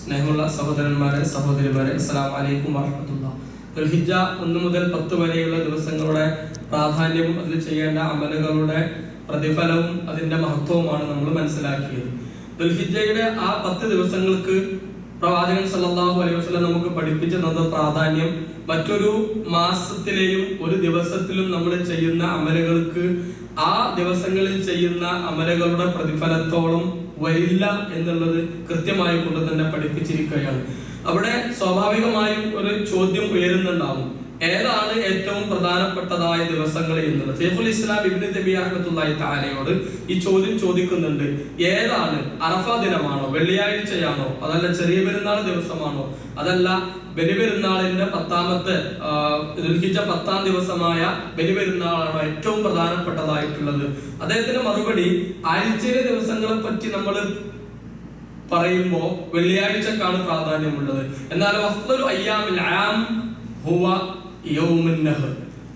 സ്നേഹമുള്ള സഹോദരന്മാരെ സഹോദരിമാരെ അസ്സലാം വലൈക്കും വാഹമത്തുള്ള ദുൽഹിജ ഒന്ന് മുതൽ പത്ത് വരെയുള്ള ദിവസങ്ങളുടെ പ്രാധാന്യവും അതിൽ ചെയ്യേണ്ട അമലുകളുടെ പ്രതിഫലവും അതിന്റെ മഹത്വവുമാണ് നമ്മൾ മനസ്സിലാക്കിയത്. ദുൽഹിജയുടെ ആ പത്ത് ദിവസങ്ങൾക്ക് പ്രവാചകൻ സല്ലാഹു അലൈഹി വസ്ലം നമുക്ക് പഠിപ്പിച്ചു തന്ന പ്രാധാന്യം. മറ്റൊരു മാസത്തിലെയും ഒരു ദിവസത്തിലും നമ്മൾ ചെയ്യുന്ന അമലുകൾക്ക് ആ ദിവസങ്ങളിൽ ചെയ്യുന്ന അമലുകളുടെ പ്രതിഫലത്തോളം വരില്ല എന്നുള്ളത് കൃത്യമായി കൊണ്ട് തന്നെ പഠിപ്പിച്ചിരിക്കുകയാണ്. അവിടെ സ്വാഭാവികമായും ഒരു ചോദ്യം ഉയരുന്നുണ്ടാവും. ഏതാണ് ഏറ്റവും പ്രധാനപ്പെട്ടതായ ദിവസങ്ങൾ എന്നുള്ളത്? സൈഫുൽ ഇസ്ലാം ഇബ്നു തൈമിയ്യ റഹ്മത്തുള്ളാഹി താലയോട് ഈ ചോദ്യം ചോദിക്കുന്നുണ്ട്. ഏതാണ് അറഫ ദിനമാണോ വെള്ളിയാഴ്ചയാണോ അതല്ല ചെറിയ പെരുന്നാൾ ദിവസമാണോ അതല്ല ബലിപെരുന്നാളിന്റെ പത്താമത്തെ ആ, ദുൽഹിജ്ജ പത്താം ദിവസമായ ബലിപെരുന്നാളാണോ ഏറ്റവും പ്രധാനപ്പെട്ടതായിട്ടുള്ളത്? അദ്ദേഹത്തിന്റെ മറുപടി ആഴ്ചയിലെ ദിവസങ്ങളെ പറ്റി നമ്മൾ പറയുമ്പോ വെള്ളിയാഴ്ചക്കാണ് പ്രാധാന്യമുള്ളത്. എന്നാൽ വസ്തു അയ്യാമിൽ ആം ഹുവ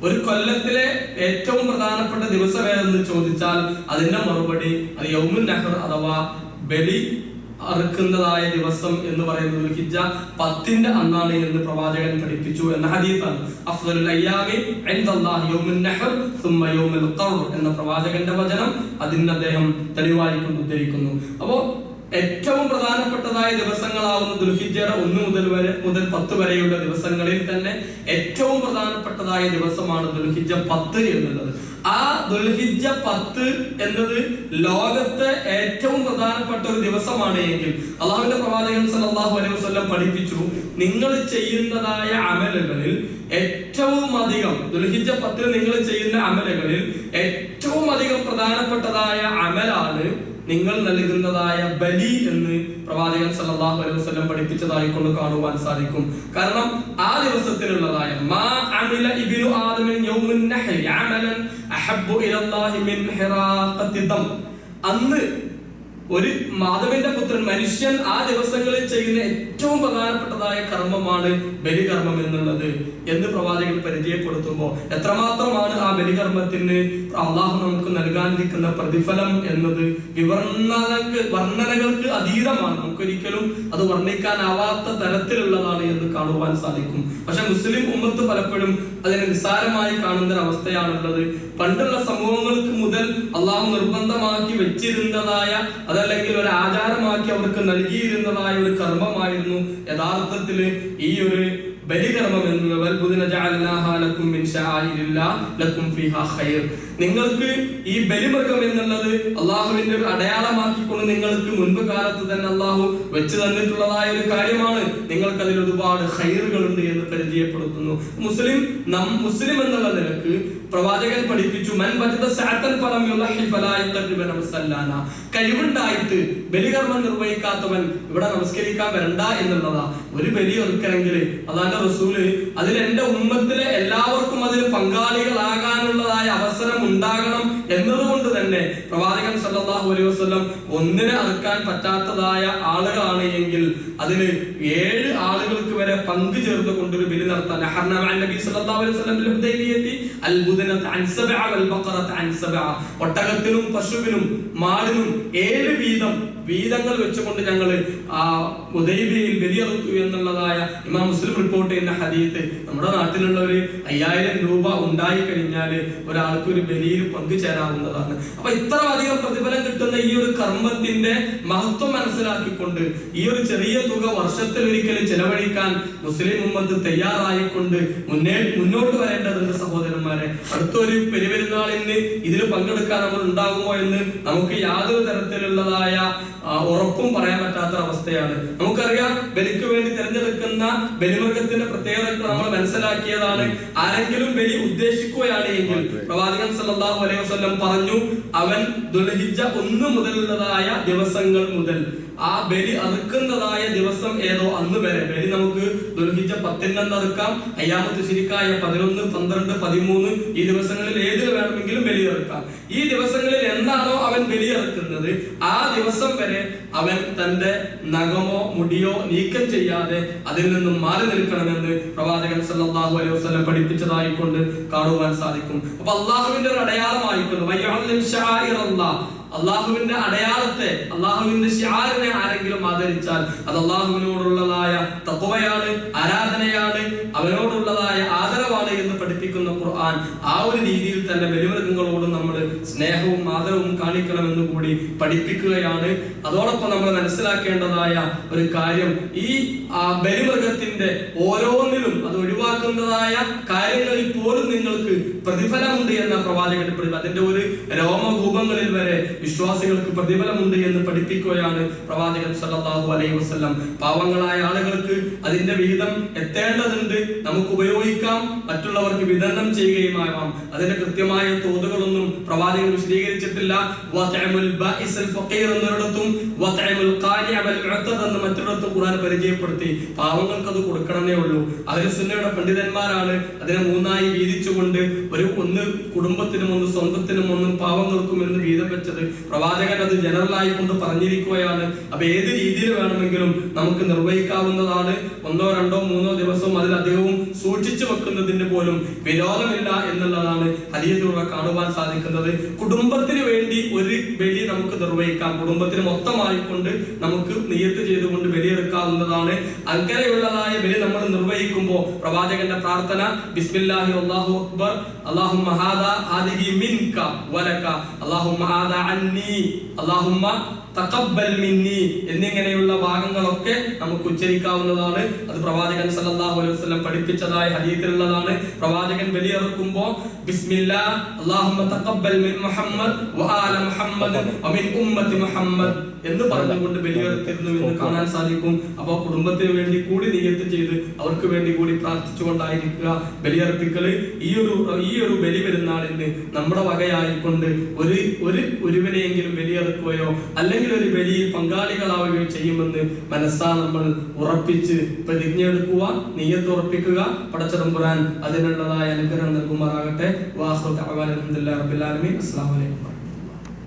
ഒരു കൊല്ലത്തിലെ ഏറ്റവും പ്രധാനപ്പെട്ട ദിവസം ഏതെന്ന് ചോദിച്ചാൽ അതിന്റെ മറുപടി അത് യൗമുൻ നഹർ അഥവാ ബലി അറുക്കുന്നതായ ദിവസം എന്ന് പറയുന്നത് ഹിജ പത്തിന്റെ അന്നാണ് എന്ന് പ്രവാചകൻ പഠിപ്പിച്ചു എന്ന ഹദീഫാണ് എന്ന പ്രവാചകന്റെ വചനം അതിന് അദ്ദേഹം തെളിവായി ഉദ്ധരിക്കുന്നു. അപ്പോ ഏറ്റവും പ്രധാനപ്പെട്ടതായ ദിവസങ്ങളാവുന്ന ദുൽഹിജറ ഒന്ന് മുതൽ വരെ മുതൽ പത്ത് വരെയുള്ള ദിവസങ്ങളിൽ തന്നെ ഏറ്റവും പ്രധാനപ്പെട്ടതായ ദിവസമാണ് ദുൽഹിജ പത്ത് എന്നുള്ളത്. ആ ദുൽഹിജ പത്ത് എന്നത് ലോകത്തെ ഏറ്റവും പ്രധാനപ്പെട്ട ഒരു ദിവസമാണ് എങ്കിൽ അള്ളാഹുവിന്റെ പ്രവാചകൻ സല്ലല്ലാഹു അലൈഹി വസല്ലം പഠിപ്പിച്ചു നിങ്ങൾ ചെയ്യുന്നതായ അമലുകളിൽ ഏറ്റവും അധികം ദുൽഹിജ പത്തിൽ നിങ്ങൾ ചെയ്യുന്ന അമലുകളിൽ ഏറ്റവും അധികം പ്രധാനപ്പെട്ടതായ അമലാണ് നിങ്ങൾ നൽകുന്നതായ ബലി എന്ന് പ്രവാചകൻ സല്ലല്ലാഹു അലൈഹി വസല്ലം പഠിപ്പിച്ചതായി കൊണ്ട് കാണുവാൻ സാധിക്കും. കാരണം ആ ദിവസത്തിലുള്ളതായ മാ അമില ഇബ്നു ആദമിൻ യൗമുൻ നഹ്യ അമലൻ അഹബ്ബു ഇലല്ലാഹി മിൻ ഹിറാഖത്തി ദം. അന്ന് ഒരു മാധവന്റെ പുത്രൻ മനുഷ്യൻ ആ ദിവസങ്ങളിൽ ചെയ്യുന്ന ഏറ്റവും പ്രധാനപ്പെട്ടതായ കർമ്മമാണ് ബലികർമ്മം എന്നുള്ളത്. എന്ന് പ്രവാചകൻ പരിചയപ്പെടുത്തുമ്പോൾ എത്രമാത്രമാണ് ആ ബലികർമ്മത്തിന് അള്ളാഹു നമുക്ക് നൽകാനിരിക്കുന്ന പ്രതിഫലം എന്നത് വിവർണനക്ക് വർണനകൾക്ക് അതീതമാണ്. നമുക്കൊരിക്കലും അത് വർണിക്കാനാവാത്ത തരത്തിലുള്ളതാണ് എന്ന് കാണുവാൻ സാധിക്കും. പക്ഷെ മുസ്ലിം ഉമ്മത്ത് പലപ്പോഴും അതിനെ നിസ്സാരമായി കാണുന്ന ഒരു അവസ്ഥയാണുള്ളത് പണ്ടുള്ള സമൂഹങ്ങൾക്ക് മുതൽ അള്ളാഹു നിർബന്ധമാക്കി വെച്ചിരുന്നതായ അതല്ലെങ്കിൽ ഒരു ആചാരമാക്കി അവർക്ക് നൽകിയിരുന്നതായ ഒരു കർമ്മമായിരുന്നു. യഥാർത്ഥത്തിൽ ഈ ഒരു ബലികർമ്മം നിങ്ങൾക്ക് ഈ ബലിമൃഗം എന്നുള്ളത് അള്ളാഹുവിന്റെ ഒരു അടയാളമാക്കിക്കൊണ്ട് നിങ്ങൾക്ക് മുൻപ് കാലത്ത് തന്നെ അള്ളാഹു വെച്ച് തന്നിട്ടുള്ളതായ ഒരു കാര്യമാണ്. നിങ്ങൾക്ക് അതിൽ ഒരുപാട് ഹൈറുകളുണ്ട് എന്ന് പരിചയപ്പെടുത്തുന്നു. മുസ്ലിം നം മുസ്ലിം എന്നുള്ള നിലയ്ക്ക് പ്രവാചകൻ പഠിപ്പിച്ചു മൻ കഴിവുണ്ടായിട്ട് ബലികർമ്മം നിർവഹിക്കാത്തവൻ ഇവിടെ നമസ്കരിക്കാൻ വരണ്ട എന്നുള്ളതാ. ഒരു ബലി ഒരുക്കണമെങ്കിൽ അതാന്റെ റസൂൽ അതിൽ എന്റെ ഉമ്മത്തിലെ എല്ലാവർക്കും അതിൽ പങ്കാളികളാകാനുള്ളതായ അവസരം ഉണ്ടാകണം എന്നതുകൊണ്ട് തന്നെ പ്രവാചകൻ സല്ലല്ലാഹു അലൈഹി വസല്ലം ഒന്നിനെ അറുക്കാൻ പറ്റാത്തതായ ആളുകളാണ് എങ്കിൽ അതിന് ഏഴ് ആളുകൾക്ക് വരെ പങ്കു ചേർത്ത് കൊണ്ടൊരു ബലി നടത്താൻ. നബി സല്ലല്ലാഹു അലൈഹി വസല്ലം ഒട്ടകത്തിനും പശുവിനും മാടിനും ഏഴ് വീതം വീതങ്ങൾ വെച്ചുകൊണ്ട് ഞങ്ങൾ ആ ഉദൈബിയിൽ ബലിയറുത്തു എന്നുള്ളതായ ഇമാം മുസ്ലിം റിപ്പോർട്ട് ചെയ്യുന്ന ഹദീത്ത് നമ്മുടെ നാട്ടിലുള്ള ഒരു അയ്യായിരം രൂപ ഉണ്ടായി കഴിഞ്ഞാൽ ഒരാൾക്ക് ഒരു ബലിയിൽ പങ്കുചേരാവുന്നതാണ്. അപ്പൊ ഇത്ര അധികം പ്രതിഫലം കിട്ടുന്ന ഈ ഒരു കർമ്മത്തിന്റെ മഹത്വം മനസ്സിലാക്കിക്കൊണ്ട് ഈ ഒരു ചെറിയ തുക വർഷത്തിൽ ഒരിക്കലും ചെലവഴിക്കാൻ മുസ്ലിം ഉമ്മത്ത് തയ്യാറായിക്കൊണ്ട് മുന്നേ മുന്നോട്ട് വരേണ്ടതുണ്ട് സഹോദരന്മാരെ അടുത്തൊരു പെരുപെരുന്നാളിന് ഇതിൽ പങ്കെടുക്കാൻ നമ്മൾ ഉണ്ടാകുമോ എന്ന് നമുക്ക് യാതൊരു തരത്തിലുള്ളതായ ഉറപ്പും പറയാൻ പറ്റാത്ത അവസ്ഥയാണ്. നമുക്കറിയാം ബലിക്ക് വേണ്ടി തിരഞ്ഞെടുക്കുന്ന ബലിമൃഗത്തിന്റെ പ്രത്യേകതകൾ നമ്മൾ മനസ്സിലാക്കിയതാണ്. ആരെങ്കിലും ബലി ഉദ്ദേശിക്കുകയാണ് എങ്കിൽ പ്രവാചകൻ സല്ലല്ലാഹു അലൈഹി വസല്ലം പറഞ്ഞു അവൻ ദുൽഹിജ്ജ ഒന്ന് മുതലുള്ളതായ ദിവസങ്ങൾ മുതൽ ആ ബലി അറുക്കുന്നതായ ദിവസം ഏതോ അന്ന് വരെ. ബലി നമുക്ക് ദുൽഹിജ്ജ പത്തിനന്ന് അറുക്കാം അയ്യാമത്ത് ശരിക്കായ പതിനൊന്ന് പന്ത്രണ്ട് പതിമൂന്ന് ഈ ദിവസങ്ങളിൽ ഏതിൽ വേണമെങ്കിലും ബലി അറുക്കാം. ഈ ദിവസങ്ങളിൽ എന്താണോ അവൻ ബലി അറുക്കുന്നത് ആ ദിവസം വരെ അവൻ തന്റെ നഖമോ മുടിയോ നീക്കം ചെയ്യാതെ അതിൽ നിന്നും മാറി നിൽക്കണമെന്ന് പ്രവാചകൻ സല്ലല്ലാഹു അലൈഹി വസല്ലം പഠിപ്പിച്ചതായി കൊണ്ട് കാണുവാൻ സാധിക്കും. അപ്പൊ അള്ളാഹുവിന്റെ ഒരു അടയാളമായിക്കൊണ്ട് അള്ളാഹുവിന്റെ അടയാളത്തെ അള്ളാഹുവിന്റെ ഷിയാറിനെ ആരെങ്കിലും ആദരിച്ചാൽ അത് അള്ളാഹുവിനോടുള്ളതായ തത്വയാണ് ആരാധനയാണ് അവനോടുള്ളതായ ആദരവാണ് എന്ന് പഠിപ്പിക്കുന്ന ഖുർആൻ ആ ഒരു രീതിയിൽ തന്നെ ബലിമൃഗങ്ങളോട് നമ്മൾ സ്നേഹവും ആദരവും കാണിക്കണമെന്ന് കൂടി പഠിപ്പിക്കുകയാണ്. അതോടൊപ്പം നമ്മൾ മനസ്സിലാക്കേണ്ടതായ ഒരു കാര്യം ഈ ബലിമൃഗത്തിന്റെ ഓരോന്നിലും അത് ഒഴിവാക്കുന്നതായ കാര്യങ്ങളിൽ പോലും നിങ്ങൾക്ക് പ്രതിഫലമുണ്ട് എന്ന പ്രവാചകൻ പഠി- അതിന്റെ ഒരു രോമകൂപങ്ങളിൽ വരെ വിശ്വാസികൾക്ക് പ്രതിഫലമുണ്ട് എന്ന് പഠിപ്പിക്കുകയാണ് പ്രവാചകൻ സല്ലല്ലാഹു അലൈഹി വസ്ലം പാവങ്ങളായ ആളുകൾക്ക് അതിന്റെ വിഹിതം എത്തേണ്ടതുണ്ട്. നമുക്ക് ഉപയോഗിക്കാം. മറ്റുള്ളവർക്ക് വിതരണം ചെയ്യുകയുമാകാം അതിന്റെ കൃത്യമായ തോതുകളൊന്നും പ്രവാചകൻ വിശദീകരിച്ചിട്ടില്ല. വൽ മുഅത്തദ് എന്ന് മറ്റൊരിടത്തും ഖുർആൻ പരിചയപ്പെടുത്തി. പാവങ്ങൾക്ക് അത് കൊടുക്കണമെന്നേ ഉള്ളൂ. അഹ്ലുസുന്നയുടെ പണ്ഡിതന്മാരാണ് അതിനെ മൂന്നായി വീതിച്ചുകൊണ്ട് ഒരു ഒന്ന് കുടുംബത്തിനും ഒന്ന് സ്വന്തത്തിനും ഒന്നും പാവങ്ങൾക്കും എന്ന് വീതം വെച്ചത്. പ്രവാചകൻ അത് ജനറൽ കൊണ്ട് പറഞ്ഞിരിക്കുകയാണ്. അപ്പൊ ഏത് രീതിയിൽ വേണമെങ്കിലും നമുക്ക് നിർവഹിക്കാവുന്നതാണ്. ഒന്നോ രണ്ടോ മൂന്നോ ദിവസം അതിലധികവും സൂക്ഷിച്ചു വെക്കുന്നതിന് പോലും വിരോധമില്ല എന്നുള്ളതാണ് ഹദീസിലൂടെ കാണുവാൻ സാധിക്കുന്നത്. കുടുംബത്തിന് വേണ്ടി ഒരു ബലി നമുക്ക് നിർവഹിക്കാം. കുടുംബത്തിന് മൊത്തമായിക്കൊണ്ട് നമുക്ക് നിയത്ത് ചെയ്തുകൊണ്ട് ബലിയെടുക്കാവുന്നതാണ്. അങ്ങനെയുള്ളതായ ബലി നമ്മൾ നിർവഹിക്കുമ്പോൾ പ്രവാചകന്റെ പ്രാർത്ഥന ബിസ്മില്ലാഹി അള്ളാഹു അക്ബർ അല്ലാഹുമ്മ ഹാദാ ഹാദിഹി മിൻക വലക അന്നി അല്ലാഹുമ്മ തഖബ്ബൽ മിന്നി എന്നിങ്ങനെയുള്ള ഭാഗങ്ങളൊക്കെ നമുക്ക് ഉച്ചരിക്കാവുന്നതാണ്. അത് പ്രവാചകൻ സല്ലല്ലാഹു അലൈഹി വസല്ലം പഠിപ്പിച്ചതായ ഹദീസിലുള്ളതാണ്. പ്രവാചകൻ ബലിയിറക്കുമ്പോൾ അല്ലാഹുമ്മ മുഹമ്മദ് മുഹമ്മദ് എന്ന് പറഞ്ഞുകൊണ്ട് ബലിയെടുത്തിരുന്നു എന്ന് കാണാൻ സാധിക്കും. അപ്പോൾ കുടുംബത്തിന് വേണ്ടി കൂടി നിയത്ത് ചെയ്ത് അവർക്ക് വേണ്ടി കൂടി പ്രാർത്ഥിച്ചുകൊണ്ടായിരിക്കുക ബലിയർപ്പിക്കൽ. ഈ ഒരു ഈ ഒരു ബലി പെരുന്നാളിന് നമ്മുടെ വകയായിക്കൊണ്ട് ഒരു ഒരു ഒരുവനെയെങ്കിലും ബലിയെറുക്കുകയോ അല്ലെങ്കിൽ ഒരു ബലിയിൽ പങ്കാളികളാവുകയും ചെയ്യുമെന്ന് മനസ്സാ നമ്മൾ ഉറപ്പിച്ച് പ്രതിജ്ഞ എടുക്കുക നീയത്ത് ഉറപ്പിക്കുക പടച്ചതമ്പുരാൻ അതിനുള്ളതായ അനുഗ്രഹം നൽകുമാറാകട്ടെ. വാഹു അലഹമുല്ലാ റബിലാലമി അസ്സാം വലൈക്കും